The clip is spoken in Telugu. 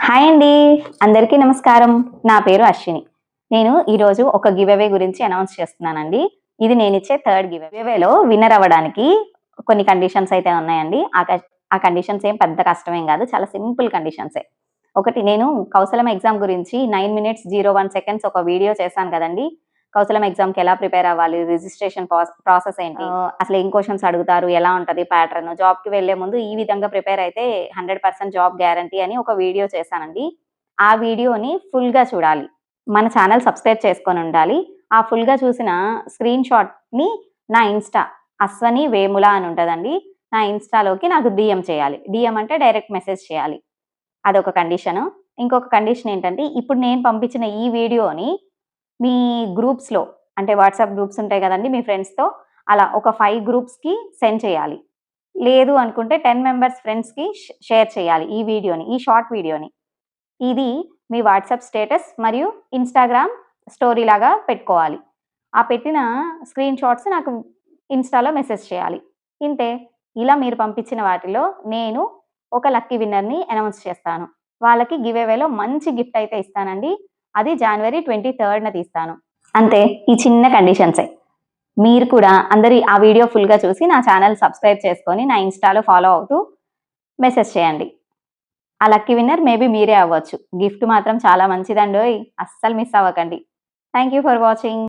హాయ్ అండి. అందరికీ నమస్కారం. నా పేరు అశ్విని. నేను ఈరోజు ఒక గివ్ అవే గురించి అనౌన్స్ చేస్తున్నానండి. ఇది నేను ఇచ్చే థర్డ్ గివ్ అవేలో విన్నర్ అవ్వడానికి కొన్ని కండిషన్స్ అయితే ఉన్నాయండి. ఆ ఆ కండిషన్స్ ఏం పెద్ద కష్టమేం కాదు. చాలా సింపుల్ కండిషన్సే. ఒకటి నేను కౌశలం ఎగ్జామ్ గురించి nine minutes zero one seconds ఒక వీడియో చేశాను కదండి. కౌశలం ఎగ్జామ్కి ఎలా ప్రిపేర్ అవ్వాలి? రిజిస్ట్రేషన్ ప్రాసెస్ ఏంటి? అసలు ఏం క్వశ్చన్స్ అడుగుతారు? ఎలా ఉంటుంది ప్యాటర్న్? జాబ్కి వెళ్ళే ముందు ఈ విధంగా ప్రిపేర్ అయితే హండ్రెడ్ పర్సెంట్ జాబ్ గ్యారంటీ అని ఒక వీడియో చేశానండి. ఆ వీడియోని ఫుల్గా చూడాలి. మన ఛానల్ సబ్స్క్రైబ్ చేసుకొని ఉండాలి. ఆ ఫుల్గా చూసిన స్క్రీన్ షాట్ని నా ఇన్స్టా అశ్వని వేముల అని ఉంటుందండి. నా ఇన్స్టాలోకి నాకు డిఎం చేయాలి. డిఎం అంటే డైరెక్ట్ మెసేజ్ చేయాలి. అదొక కండిషన్. ఇంకొక కండిషన్ ఏంటంటే ఇప్పుడు నేను పంపించిన ఈ వీడియోని మీ గ్రూప్స్లో అంటే వాట్సాప్ గ్రూప్స్ ఉంటాయి కదండి మీ ఫ్రెండ్స్తో అలా ఒక ఫైవ్ గ్రూప్స్కి సెండ్ చేయాలి. లేదు అనుకుంటే టెన్ మెంబర్స్ ఫ్రెండ్స్కి షేర్ చేయాలి ఈ వీడియోని ఈ షార్ట్ వీడియోని. ఇది మీ వాట్సాప్ స్టేటస్ మరియు ఇన్స్టాగ్రామ్ స్టోరీ లాగా పెట్టుకోవాలి. ఆ పెట్టిన స్క్రీన్ షాట్స్ నాకు ఇన్స్టాలో మెసేజ్ చేయాలి. ఇంతే ఇలా మీరు పంపించిన వాటిలో నేను ఒక లక్కీ విన్నర్ని అనౌన్స్ చేస్తాను. వాళ్ళకి గివ్ అవేలో మంచి గిఫ్ట్ అయితే ఇస్తానండి. అది జనవరి ట్వంటీ థర్డ్న తీస్తాను. అంతే ఈ చిన్న కండిషన్సే మీరు కూడా అందరి ఆ వీడియో ఫుల్గా చూసి నా ఛానల్ సబ్స్క్రైబ్ చేసుకొని నా ఇన్స్టాలో ఫాలో అవుతూ మెసేజ్ చేయండి. ఆ లక్కీ విన్నర్ మేబీ మీరే అవ్వచ్చు. గిఫ్ట్ మాత్రం చాలా మంచిదండి అస్సలు మిస్ అవ్వకండి. Thank you for watching.